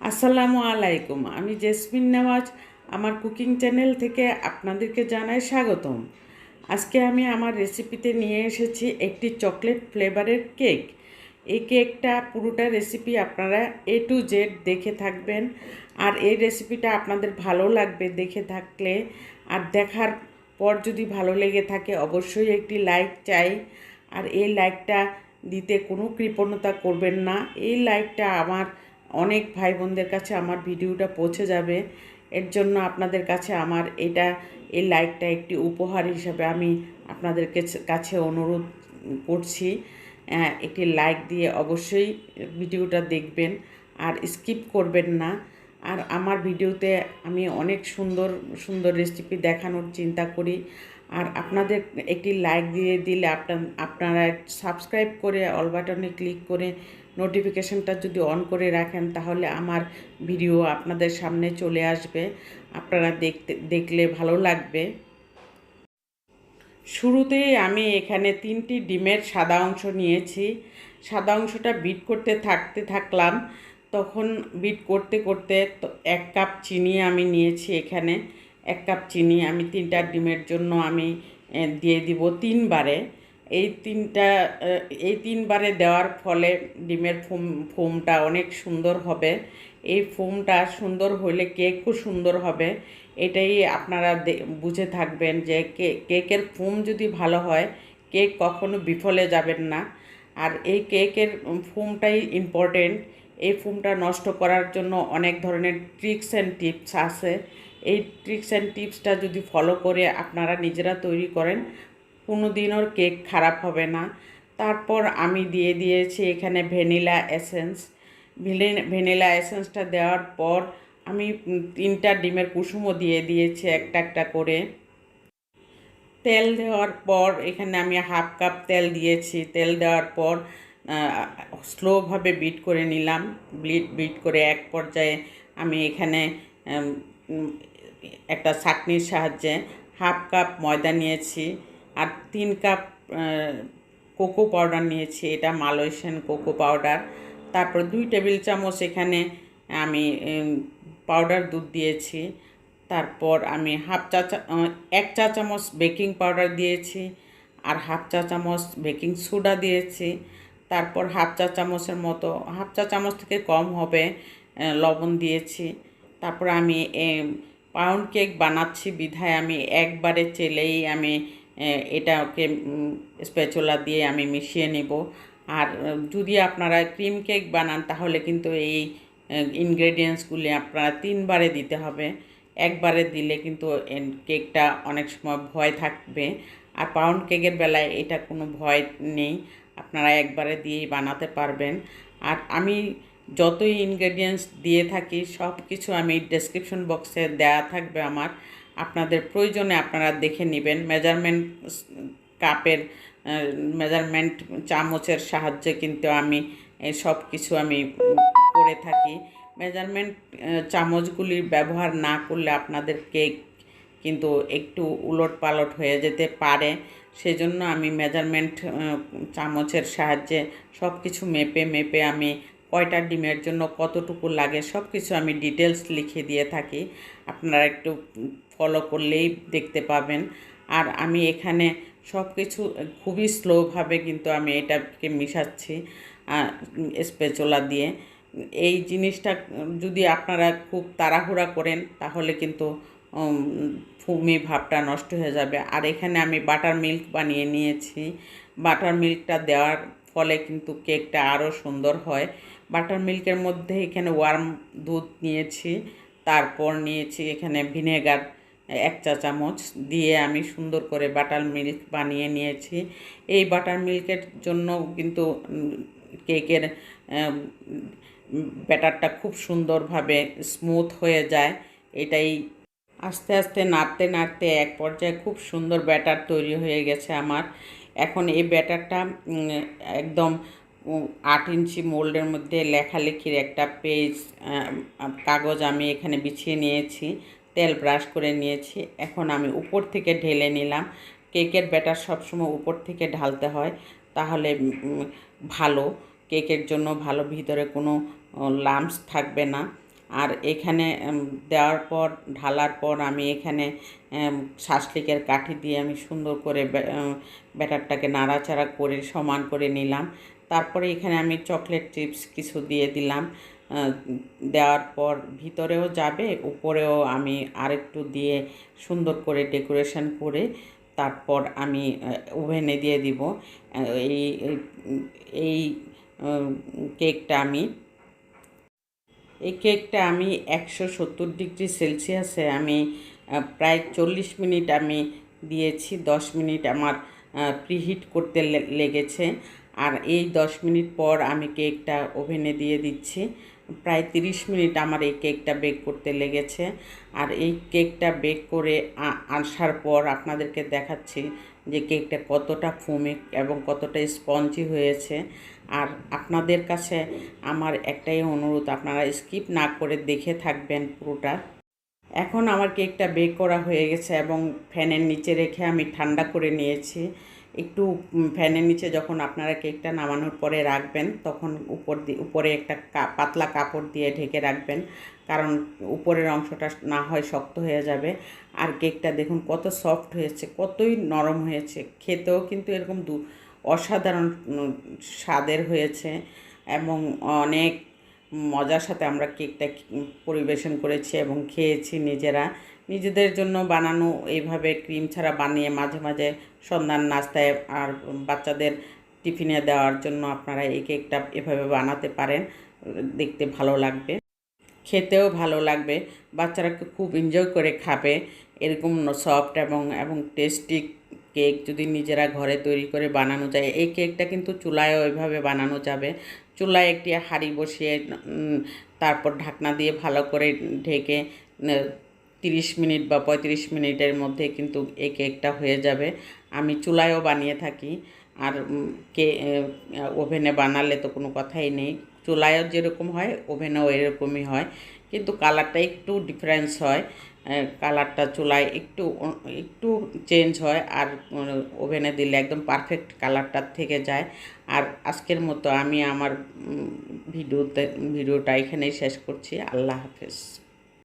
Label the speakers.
Speaker 1: আসসালামু আলাইকুম। আমি জেসমিন নেওয়াজ, আমার কুকিং চ্যানেল থেকে আপনাদেরকে জানাই স্বাগতম। আজকে আমি আমার রেসিপিতে নিয়ে এসেছি একটি চকলেট ফ্লেভারের কেক। এই কেকটা পুরোটা রেসিপি আপনারা এ টু জেড দেখে থাকবেন। আর এই রেসিপিটা আপনাদের ভালো লাগবে দেখে থাকলে। আর দেখার পর যদি ভালো লেগে থাকে, অবশ্যই একটি লাইক চাই। আর এই লাইকটা দিতে কোনো কৃপণতা করবেন না। এই লাইকটা আমার অনেক ভাই বোনদের কাছে আমার ভিডিওটা পৌঁছে যাবে। এর জন্য আপনাদের কাছে আমার এটা, এই লাইকটা একটি উপহার হিসাবে আমি আপনাদের কাছে- অনুরোধ করছি। একটি লাইক দিয়ে অবশ্যই ভিডিওটা দেখবেন আর স্কিপ করবেন না। আর আমার ভিডিওতে আমি অনেক সুন্দর সুন্দর রেসিপি দেখানোর চিন্তা করি। আর আপনাদের একটি লাইক দিয়ে দিলে আপনার আপনারা সাবস্ক্রাইব করে অল বাটনে ক্লিক করে নোটিফিকেশনটা যদি অন করে রাখেন তাহলে আমার ভিডিও আপনাদের সামনে চলে আসবে। আপনারা দেখতে, দেখলে ভালো লাগবে। শুরুতেই আমি এখানে তিনটি ডিমের সাদা অংশ নিয়েছি। সাদা অংশটা বিট করতে থাকতে থাকলাম। তখন বিট করতে করতে এক কাপ চিনি আমি নিয়েছি এখানে। এক কাপ চিনি, আমি তিনটা ডিমের জন্য আমি দিয়ে দিব তিনবারে। এই তিনটা এই তিনবারে দেওয়ার ফলে ডিমের ফোম, ফোমটা অনেক সুন্দর হবে। এই ফোমটা সুন্দর হলে কেকও সুন্দর হবে। এটাই আপনারা বুঝে থাকবেন যে কেকের ফোম যদি ভালো হয়, কেক কখনো বিফলে যাবেন না। আর এই কেকের ফোমটাই ইম্পর্টেন্ট এই ফোমটা নষ্ট করার জন্য অনেক ধরনের ট্রিক্স অ্যান্ড টিপস আছে। এই ট্রিক্স অ্যান্ড টিপসটা যদি ফলো করে আপনারা নিজেরা তৈরি করেন কোনো দিনও কেক খারাপ হবে না। তারপর আমি দিয়ে দিয়েছি এখানে ভ্যানিলা এসেন্স ভ্যানিলা এসেন্সটা দেওয়ার পর আমি তিনটা ডিমের কুসুমও দিয়ে দিয়েছি একটা একটা করে। তেল দেওয়ার পর এখানে আমি হাফ কাপ তেল দিয়েছি। তেল দেওয়ার পর স্লোভাবে বিট করে নিলাম। বিট বিট করে এক পর্যায়ে আমি এখানে একটা ছাঁকনির সাহায্যে হাফ কাপ ময়দা নিয়েছি আর তিন কাপ কোকো পাউডার নিয়েছি, এটা মালয়েশিয়ান কোকো পাউডার। তারপর দুই টেবিল চামচ এখানে আমি পাউডার দুধ দিয়েছি। তারপর আমি হাফ চা এক চা চামচ বেকিং পাউডার দিয়েছি আর হাফ চা চামচ বেকিং সোডা দিয়েছি। তারপর হাফ চা চামচের মতো, হাফ চা চামচ থেকে কম হবে লবণ দিয়েছি। তারপর আমি পাউন্ড কেক বানাচ্ছি বিধায় আমি একবারে চেলেই আমি এটাকে স্পেচুলা দিয়ে আমি মিশিয়ে নেব। আর যদি আপনারা ক্রিম কেক বানান তাহলে কিন্তু এই ইনগ্রেডিয়েন্টসগুলি আপনারা তিনবারে দিতে হবে। একবারে দিলে কিন্তু কেকটা অনেক সময় ভয় থাকবে। আর পাউন্ড কেকের বেলায় এটা কোনো ভয় নেই। আপনারা একবারে দিয়েই বানাতে পারবেন। আর আমি যতই ইনগ্রেডিয়েন্টস দিয়ে থাকি সব কিছু আমি ডেসক্রিপশন বক্সে দেয়া থাকবে আমার। আপনাদের প্রয়োজনে আপনারা দেখে নেবেন। মেজারমেন্ট কাপের মেজারমেন্ট চামচের সাহায্যে কিন্তু আমি সব কিছু আমি করে থাকি। মেজারমেন্ট চামচগুলির ব্যবহার না করলে আপনাদের কেক কিন্তু একটু উলট পালট হয়ে যেতে পারে। সেজন্য আমি মেজারমেন্ট চামচের সাহায্যে সব কিছু মেপে মেপে আমি কয়টা ডিমের জন্য কতটুকু লাগে সব কিছু আমি ডিটেলস লিখে দিয়ে থাকি। আপনারা একটু ফলো করলেই দেখতে পাবেন। আর আমি এখানে সব কিছু খুবই স্লোভাবে কিন্তু আমি এটাকে মিশাচ্ছি স্পেচোলা দিয়ে। এই জিনিসটা যদি আপনারা খুব তাড়াহুড়া করেন তাহলে কিন্তু ফুমি ভাবটা নষ্ট হয়ে যাবে। আর এখানে আমি বাটার মিল্ক বানিয়ে নিয়েছি। বাটার মিল্কটা দেওয়ার ফলে কিন্তু কেকটা আরও সুন্দর হয়। বাটার মিল্কের মধ্যে এখানে ওয়ার্ম দুধ নিয়েছি, তারপর নিয়েছি এখানে ভিনেগার এক চা চামচ দিয়ে আমি সুন্দর করে বাটার মিল্ক বানিয়ে নিয়েছি। এই বাটার মিল্কের জন্য কিন্তু কেকের ব্যাটারটা খুব সুন্দরভাবে স্মুথ হয়ে যায়। এটাই আস্তে আস্তে নাড়তে নাড়তে এক পর্যায়ে খুব সুন্দর ব্যাটার তৈরি হয়ে গেছে আমার। এখন এই ব্যাটারটা একদম আট ইঞ্চি মোল্ডের মধ্যে লেখালেখির একটা পেজ কাগজ আমি এখানে বিছিয়ে নিয়েছি, তেল ব্রাশ করে নিয়েছি। এখন আমি উপর থেকে ঢেলে নিলাম। কেকের ব্যাটার সবসময় উপর থেকে ঢালতে হয়, তাহলে ভালো। কেকের জন্য ভালো, ভিতরে কোনো লাম্পস থাকবে না। আর এখানে দেওয়ার পর, ঢালার পর আমি এখানে শাসলিকের কাঠি দিয়ে আমি সুন্দর করে ব্যাটারটাকে নাড়াচাড়া করে সমান করে নিলাম। তারপরে এখানে আমি চকলেট চিপস কিছু দিয়ে দিলাম। দেওয়ার পর ভিতরেও যাবে, উপরেও আমি আরেকটু দিয়ে সুন্দর করে ডেকোরেশন করে তারপর আমি ওভেনে দিয়ে দিব। এই, এই- কেকটা আমি, এই কেকটা আমি একশো সত্তর ডিগ্রি সেলসিয়াসে আমি প্রায় চল্লিশ মিনিট আমি দিয়েছি, দশ মিনিট আমার প্রিহিট করতে লেগেছে। আর এই দশ মিনিট পর আমি কেকটা ওভেনে দিয়ে দিচ্ছি। প্রায় তিরিশ মিনিট আমার এই কেকটা বেক করতে লেগেছে। আর এই কেকটা বেক করে আসার পর আপনাদেরকে দেখাচ্ছি যে কেকটা কতটা ফুমে এবং কতটা স্পঞ্জি হয়েছে। আর আপনাদের কাছে আমার একটাই অনুরোধ, আপনারা স্কিপ না করে দেখে থাকবেন পুরোটা। এখন আমার কেকটা বেক করা হয়ে গেছে এবং ফ্যানের নিচে রেখে আমি ঠান্ডা করে নিয়েছি। একটু ফ্যানের নিচে যখন আপনারা কেকটা নামানোর পরে রাখবেন, তখন উপর দিয়ে উপরে একটা পাতলা কাপড় দিয়ে ঢেকে রাখবেন। কারণ উপরের অংশটা না হয় শক্ত হয়ে যাবে। আর কেকটা দেখুন কত সফট হয়েছে, কতই নরম হয়েছে। খেতেও কিন্তু এরকম দু, অসাধারণ স্বাদের হয়েছে। এবং অনেক মজার সাথে আমরা কেকটা পরিবেশন করেছি এবং খেয়েছি নিজেরা। নিজেদের জন্য বানানো এইভাবে ক্রিম ছাড়া বানিয়ে মাঝে মাঝে সন্ধ্যার নাস্তায় আর বাচ্চাদের টিফিনে দেওয়ার জন্য আপনারা এই কেকটা এভাবে বানাতে পারেন। দেখতে ভালো লাগবে। খেতেও ভালো লাগবে। বাচ্চারা খুব এনজয় করে খাবে। এরকম সফট এবং এবং টেস্টি কেক যদি নিজেরা ঘরে তৈরি করে বানানো যায়, এই কেকটা কিন্তু চুলায় ওইভাবে বানানো যাবে। চুলায় একটি হাঁড়ি বসিয়ে তারপর ঢাকনা দিয়ে ভালো করে ঢেকে তিরিশ মিনিট বা পঁয়ত্রিশ মিনিটের মধ্যে কিন্তু এই কেকটা হয়ে যাবে। আমি চুলায়ও বানিয়ে থাকি। আর কে ওভেনে বানালে তো কোনো কথাই নেই। চুলায়ও যেরকম হয়, ওভেনেও এরকমই হয়। কিন্তু কালারটা একটু ডিফারেন্স হয়। কালারটা চুলায় একটু একটু চেঞ্জ হয় আর ওভেনে দিলে একদম পারফেক্ট কালারটা থেকে যায়। আর আজকের মতো আমি আমার ভিডিওতে, ভিডিওটা এখানেই শেষ করছি। আল্লাহ হাফেজ।